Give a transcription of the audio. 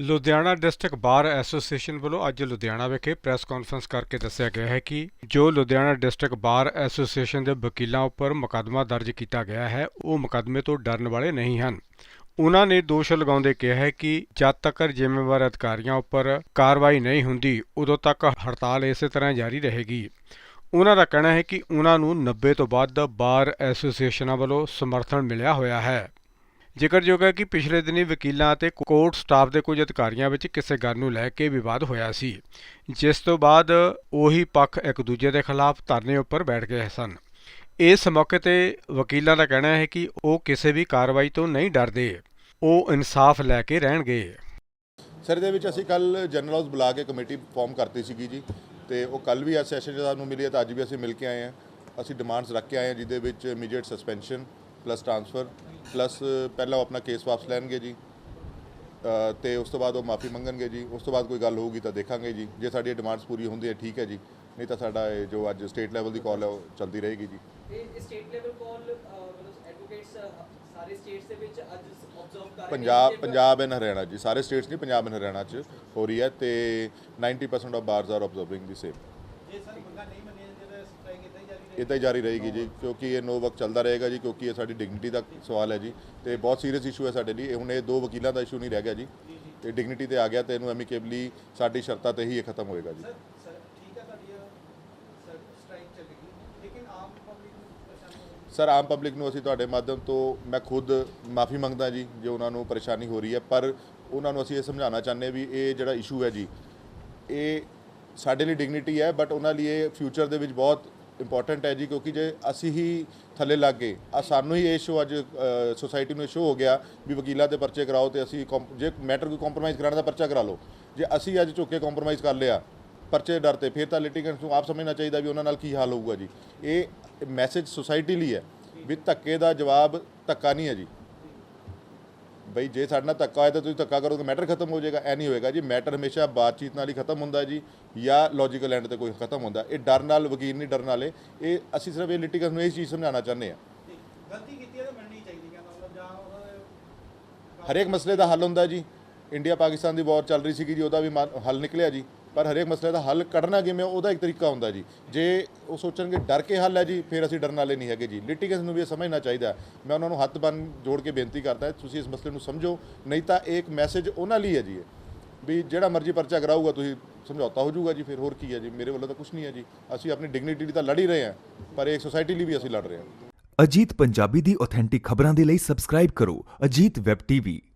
Ludhiana district bar association ਵੱਲੋਂ ਅੱਜ ਲੁਧਿਆਣਾ ਵਿਖੇ ਪ੍ਰੈਸ ਕਾਨਫਰੰਸ ਕਰਕੇ ਦੱਸਿਆ ਗਿਆ ਹੈ ਕਿ ਜੋ ਲੁਧਿਆਣਾ ਡਿਸਟ੍ਰਿਕਟ ਬਾਰ ਐਸੋਸੀਏਸ਼ਨ ਦੇ ਵਕੀਲਾਂ ਉੱਪਰ ਮੁਕੱਦਮਾ ਦਰਜ ਕੀਤਾ ਗਿਆ ਹੈ, ਉਹ ਮੁਕੱਦਮੇ ਤੋਂ ਡਰਨ ਵਾਲੇ ਨਹੀਂ ਹਨ। ਉਹਨਾਂ ਨੇ ਦੋਸ਼ ਲਗਾਉਂਦੇ ਕਿਹਾ ਹੈ ਕਿ ਜਦ ਤੱਕ ਜ਼ਿੰਮੇਵਾਰ ਅਧਿਕਾਰੀਆਂ ਉੱਪਰ ਕਾਰਵਾਈ ਨਹੀਂ ਹੁੰਦੀ, ਉਦੋਂ ਤੱਕ ਹੜਤਾਲ ਇਸੇ ਤਰ੍ਹਾਂ ਜਾਰੀ ਰਹੇਗੀ। ਉਹਨਾਂ ਦਾ ਕਹਿਣਾ ਹੈ ਕਿ ਉਹਨਾਂ ਨੂੰ 90 ਤੋਂ ਵੱਧ ਬਾਰ ਐਸੋਸੀਏਸ਼ਨਾਂ ਵੱਲੋਂ ਸਮਰਥਨ ਮਿਲਿਆ ਹੋਇਆ ਹੈ। ਜ਼ਿਕਰਯੋਗ ਹੈ ਕਿ ਪਿਛਲੇ ਦਿਨੀ ਵਕੀਲਾਂ ਅਤੇ ਕੋਰਟ ਸਟਾਫ ਦੇ ਕੁਝ ਅਧਿਕਾਰੀਆਂ ਵਿੱਚ ਕਿਸੇ ਗੱਲ ਨੂੰ ਲੈ ਕੇ ਵਿਵਾਦ ਹੋਇਆ ਸੀ, ਜਿਸ ਤੋਂ ਬਾਅਦ ਉਹੀ ਪੱਖ ਇੱਕ ਦੂਜੇ ਦੇ ਖਿਲਾਫ ਧਰਨੇ ਉੱਪਰ ਬੈਠ ਗਏ ਸਨ। ਇਸ ਮੌਕੇ ਤੇ ਵਕੀਲਾਂ ਦਾ ਕਹਿਣਾ ਹੈ ਕਿ ਉਹ ਕਿਸੇ ਵੀ ਕਾਰਵਾਈ ਤੋਂ ਨਹੀਂ ਡਰਦੇ, ਉਹ ਇਨਸਾਫ ਲੈ ਕੇ ਰਹਿਣਗੇ। ਸਰ ਦੇ ਵਿੱਚ ਅਸੀਂ ਕੱਲ ਜਨਰਲ ਹਾਊਸ ਬੁਲਾ ਕੇ ਕਮੇਟੀ ਫਾਰਮ ਕਰਤੀ ਸੀਗੀ ਜੀ, ਤੇ ਉਹ ਕੱਲ ਵੀ ਆ ਸੈਸ਼ਨ ਸਾਨੂੰ ਮਿਲੀ ਹੈ, ਤਾਂ ਅੱਜ ਵੀ ਅਸੀਂ ਮਿਲ ਕੇ ਆਏ ਹਾਂ। ਅਸੀਂ ਡਿਮਾਂਡਸ ਰੱਖ ਕੇ ਆਏ ਹਾਂ, ਜਿਹਦੇ ਵਿੱਚ immediate suspension plus transfer plus ਪਹਿਲਾਂ ਉਹ ਆਪਣਾ ਕੇਸ ਵਾਪਸ ਲੈਣਗੇ ਜੀ। ਤੇ ਉਸ ਤੋਂ ਬਾਅਦ ਉਹ ਮਾਫੀ ਮੰਗਣਗੇ ਜੀ। ਉਸ ਤੋਂ ਬਾਅਦ ਕੋਈ ਗੱਲ ਹੋਊਗੀ ਤਾਂ ਦੇਖਾਂਗੇ ਜੀ। ਜੇ ਸਾਡੀਆਂ ਡਿਮਾਂਡਸ ਪੂਰੀ ਹੁੰਦੀਆਂ ਠੀਕ ਹੈ ਜੀ। ਨਹੀਂ ਤਾਂ ਸਾਡਾ ਇਹ ਜੋ ਅੱਜ ਸਟੇਟ ਲੈਵਲ ਦੀ ਕਾਲ ਹੈ ਉਹ ਚੱਲਦੀ ਰਹੇਗੀ ਜੀ। ਇਹ ਸਟੇਟ ਲੈਵਲ ਕਾਲ ਮਤਲਬ ਐਡਵੋਕੇਟਸ ਸਾਰੇ ਸਟੇਟਸ ਦੇ ਵਿੱਚ ਅੱਜ ਆਬਜ਼ਰਵ ਕਰ ਰਹੇ ਨੇ ਪੰਜਾਬ ਪੰਜਾਬ ਐਂਡ ਹਰਿਆਣਾ ਜੀ। ਸਾਰੇ ਸਟੇਟਸ ਨਹੀਂ ਪੰਜਾਬ ਐਂਡ ਹਰਿਆਣਾ ਚ ਹੋ ਰਹੀ ਹੈ ਤੇ 90% of bars are observing the same ਜੇ ਸਰ ਮੰਗਾਂ ਨਹੀਂ ਸਟ੍ਰਾਈਕ ਇਦਾਂ ਹੀ ਜਾਰੀ ਰਹੇਗੀ ਜੀ ਕਿਉਂਕਿ ਇਹ ਨੋ ਵਕਤ ਚੱਲਦਾ ਰਹੇਗਾ ਜੀ ਕਿਉਂਕਿ ਇਹ ਸਾਡੀ ਡਿਗਨਿਟੀ ਦਾ ਸਵਾਲ ਹੈ ਜੀ। ਤੇ ਬਹੁਤ ਸੀਰੀਅਸ ਇਸ਼ੂ ਹੈ ਸਾਡੇ ਲਈ। ਇਹ ਹੁਣ ਇਹ ਦੋ ਵਕੀਲਾਂ ਦਾ ਇਸ਼ੂ ਨਹੀਂ ਰਹਿ ਗਿਆ ਜੀ। ਤੇ ਡਿਗਨਿਟੀ ਤੇ ਆ ਗਿਆ ਤੇ ਇਹਨੂੰ ਐਮਿਕੇਬਲੀ ਸਾਡੀ ਸ਼ਰਤਾਂ ਤੇ ਹੀ ਇਹ ਖਤਮ ਹੋਏਗਾ ਜੀ। ਸਰ ਆਮ ਪਬਲਿਕ ਨੂੰ ਅਸੀਂ ਤੁਹਾਡੇ ਮਾਧਿਅਮ ਤੋਂ ਮੈਂ ਖੁਦ ਮਾਫੀ ਮੰਗਦਾ ਜੀ ਜੇ ਉਹਨਾਂ ਨੂੰ ਪਰੇਸ਼ਾਨੀ ਹੋ ਰਹੀ ਹੈ। ਪਰ ਉਹਨਾਂ ਨੂੰ ਅਸੀਂ ਇਹ ਸਮਝਾਉਣਾ ਚਾਹੁੰਦੇ ਵੀ ਇਹ ਜਿਹੜਾ ਇਸ਼ੂ ਹੈ ਜੀ ਇਹ ਸਾਡੇ ਲਈ ਡਿਗਨਿਟੀ ਹੈ ਬਟ ਉਹਨਾਂ ਲਈ ਇਹ ਫਿਊਚਰ ਦੇ ਵਿੱਚ ਬਹੁਤ ਇੰਪੋਰਟੈਂਟ ਹੈ ਜੀ, ਕਿਉਂਕਿ ਜੇ ਅਸੀਂ ਹੀ ਥੱਲੇ ਲੱਗ ਗਏ ਆ ਸਾਨੂੰ ਹੀ ਇਹ ਸ਼ੋ ਅੱਜ ਸੋਸਾਇਟੀ ਨੂੰ ਸ਼ੋ ਹੋ ਗਿਆ ਵੀ ਵਕੀਲਾਂ ਦੇ ਪਰਚੇ ਕਰਾਓ ਤੇ ਅਸੀਂ ਕੰਪ- ਜੇ ਮੈਟਰ ਕੋਈ ਕੰਪਰੋਮਾਈਜ਼ ਕਰਾਉਣ ਦਾ ਪਰਚਾ ਕਰਾ ਲਓ। ਜੇ ਅਸੀਂ ਅੱਜ ਝੁੱਕ ਕੇ ਕੰਪਰੋਮਾਈਜ਼ ਕਰ ਲਿਆ, ਪਰਚੇ ਡਰ ਤੇ, ਫਿਰ ਤਾਂ ਲਿਟੀਗੈਂਟਸ ਨੂੰ ਆਪ ਸਮਝਣਾ ਚਾਹੀਦਾ ਵੀ ਉਹਨਾਂ ਨਾਲ ਕੀ ਹਾਲ ਹੋਊਗਾ ਜੀ। ਇਹ ਮੈਸੇਜ ਸੋਸਾਇਟੀ ਲਈ ਹੈ ਵੀ ਧੱਕੇ ਦਾ ਜਵਾਬ ਧੱਕਾ ਨਹੀਂ ਹੈ ਜੀ। ਬਈ ਜੇ ਸਾਡੇ ਨਾਲ ਧੱਕਾ ਹੋਇਆ ਤਾਂ ਤੁਸੀਂ ਧੱਕਾ ਕਰੋ ਤਾਂ ਮੈਟਰ ਖਤਮ ਹੋ ਜਾਏਗਾ। ਐ ਨਹੀਂ ਹੋਏਗਾ ਜੀ ਮੈਟਰ ਹਮੇਸ਼ਾ ਬਾਤਚੀਤ ਨਾਲ ਹੀ ਖਤਮ ਹੁੰਦਾ ਜੀ ਜਾਂ ਲੌਜੀਕਲ ਐਂਡ ਤੇ ਕੋਈ ਖਤਮ ਹੁੰਦਾ। ਇਹ ਡਰ ਨਾਲ ਵਕੀਲ ਨਹੀਂ ਡਰਨ ਵਾਲੇ। ਇਹ ਅਸੀਂ ਸਿਰਫ ਇਹ ਲਿਟੀਗੈਂਸ ਨੂੰ ਇਹ ਚੀਜ਼ ਸਮਝਾਉਣਾ ਚਾਹੁੰਦੇ ਠੀਕ ਗਲਤੀ ਕੀਤੀ ਹੈ ਤਾਂ ਮੰਨਣੀ ਚਾਹੀਦੀ ਹੈ ਮਤਲਬ ਜਾਂ ਹਰੇਕ ਮਸਲੇ ਦਾ ਹੱਲ ਹੁੰਦਾ ਜੀ। ਇੰਡੀਆ ਪਾਕਿਸਤਾਨ ਦੀ ਵਾਰ ਚੱਲ ਰਹੀ ਸੀਗੀ ਜੀ, ਉਹਦਾ ਵੀ ਮਾ- ਹੱਲ ਨਿਕਲਿਆ ਜੀ। ਪਰ ਹਰੇਕ ਮਸਲੇ ਦਾ ਹੱਲ ਕੱਢਣਾ ਕਿਵੇਂ, ਉਹਦਾ ਇੱਕ ਤਰੀਕਾ ਹੁੰਦਾ ਜੀ। ਜੇ ਉਹ ਸੋਚਣਗੇ ਡਰ ਕੇ ਹੱਲ ਹੈ ਜੀ, ਫਿਰ ਅਸੀਂ ਡਰਨ ਵਾਲੇ ਨਹੀਂ ਹੈਗੇ ਜੀ। ਲਿਟੀਗੈਂਸ ਨੂੰ ਵੀ ਇਹ ਸਮਝਣਾ ਚਾਹੀਦਾ ਮੈਂ ਉਹਨਾਂ ਨੂੰ ਹੱਥ ਬੰਨ ਜੋੜ ਕੇ ਬੇਨਤੀ ਕਰਦਾ ਤੁਸੀਂ ਇਸ ਮਸਲੇ ਨੂੰ ਸਮਝੋ, ਨਹੀਂ ਤਾਂ ਇਹ ਇੱਕ ਮੈਸੇਜ ਉਹਨਾਂ ਲਈ ਹੈ ਜੀ ਵੀ ਜਿਹੜਾ ਮਰਜ਼ੀ ਪਰਚਾ ਕਰਾਊਗਾ, ਤੁਸੀਂ ਸਮਝੌਤਾ ਹੋ ਜਾਊਗਾ ਜੀ, ਫਿਰ ਹੋਰ ਕੀ ਹੈ ਜੀ? ਮੇਰੇ ਵੱਲੋਂ ਤਾਂ ਕੁਝ ਨਹੀਂ ਹੈ ਜੀ। ਅਸੀਂ ਆਪਣੀ ਡਿਗਨਿਟੀ ਲਈ ਤਾਂ ਲੜ ਹੀ ਰਹੇ ਹਾਂ, ਪਰ ਇੱਕ ਸੋਸਾਇਟੀ ਲਈ ਵੀ ਅਸੀਂ ਲੜ ਰਹੇ ਹਾਂ। ਅਜੀਤ ਪੰਜਾਬੀ ਦੀ ਆਥੈਂਟਿਕ ਖਬਰਾਂ ਦੇ ਲਈ ਸਬਸਕ੍ਰਾਈਬ ਕਰੋ ਅਜੀਤ ਵੈਬ ਟੀਵੀ